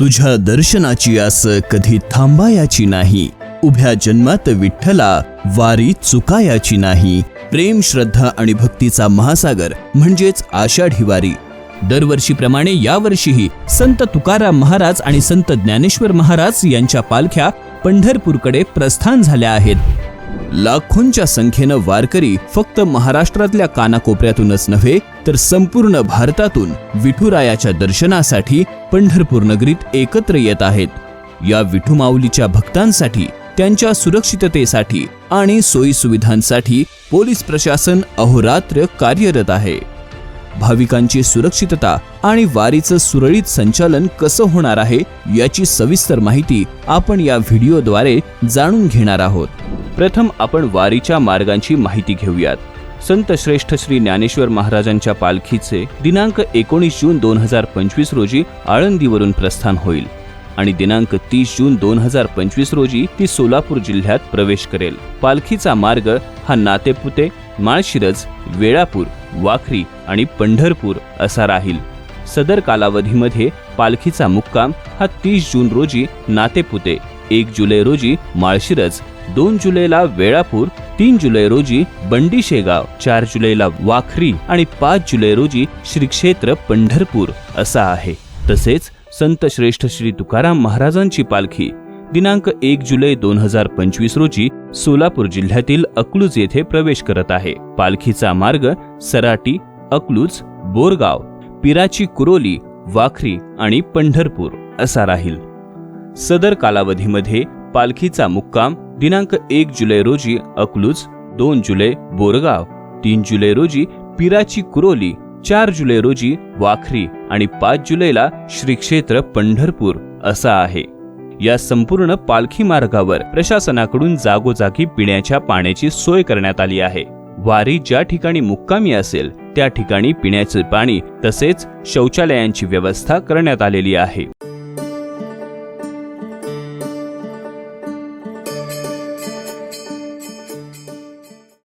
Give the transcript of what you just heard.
तुझ्या दर्शनाची आस कधी थांबायाची नाही. उभ्या जन्मात विठ्ठला वारी चुकायाची नाही. प्रेम श्रद्धा आणि भक्तीचा महासागर म्हणजेच आषाढी वारी. दरवर्षीप्रमाणे यावर्षीही संत तुकाराम महाराज आणि संत ज्ञानेश्वर महाराज यांच्या पालख्या पंढरपूरकडे प्रस्थान झाल्या आहेत. लाखोंच्या संख्येनं वारकरी फक्त महाराष्ट्रातल्या कानाकोपऱ्यातूनच नव्हे तर संपूर्ण भारतातून विठुरायाच्या दर्शनासाठी पंढरपूर नगरीत एकत्र येत आहेत. या विठुमाऊलीच्या भक्तांसाठी त्यांच्या सुरक्षिततेसाठी आणि सोयीसुविधांसाठी पोलीस प्रशासन अहोरात्र कार्यरत आहे. भाविकांची सुरक्षितता आणि वारीचं सुरळीत संचालन कसं होणार आहे याची सविस्तर माहिती आपण या व्हिडिओद्वारे जाणून घेणार आहोत. प्रथम आपण वारीच्या मार्गांची माहिती घेऊयात. संत श्रेष्ठ श्री ज्ञानेश्वर महाराजांच्या पालखीचे दिनांक एकोणीस जून दोन हजार पंचवीस रोजी आळंदीवरून प्रस्थान होईल आणि दिनांक तीस जून दोन हजार पंचवीस रोजी ती सोलापूर जिल्ह्यात प्रवेश करेल. पालखीचा मार्ग हा नातेपुते माळशिरज वेळापूर वाखरी आणि पंढरपूर असा राहील. सदर कालावधीमध्ये पालखीचा मुक्काम हा तीस जून रोजी नातेपुते एक जुलै रोजी माळशिरज दोन जुलैला वेळापूर तीन जुलै रोजी बंडी शेगाव चार जुलैला वाखरी आणि पाच जुलै रोजी श्री क्षेत्र पंढरपूर असा आहे. तसेच संत श्रेष्ठ श्री तुकाराम महाराजांची पालखी दिनांक एक जुलै दोन हजार पंचवीस रोजी सोलापूर जिल्ह्यातील अकलूज येथे प्रवेश करत आहे. पालखीचा मार्ग सराटी अकलूज बोरगाव पिराची कुरोली वाखरी आणि पंढरपूर असा राहील. सदर कालावधीमध्ये पालखीचा मुक्काम दिनांक एक जुलै रोजी अकलूज दोन जुलै बोरगाव तीन जुलै रोजी पिराची कुरोली चार जुलै रोजी वाखरी आणि पाच जुलैला श्री क्षेत्र पंढरपूर असा आहे. या संपूर्ण पालखी मार्गावर प्रशासनाकडून जागोजागी पिण्याच्या पाण्याची सोय करण्यात आली आहे. वारी ज्या ठिकाणी मुक्कामी असेल त्या ठिकाणी पिण्याचे पाणी तसेच शौचालयांची व्यवस्था करण्यात आलेली आहे.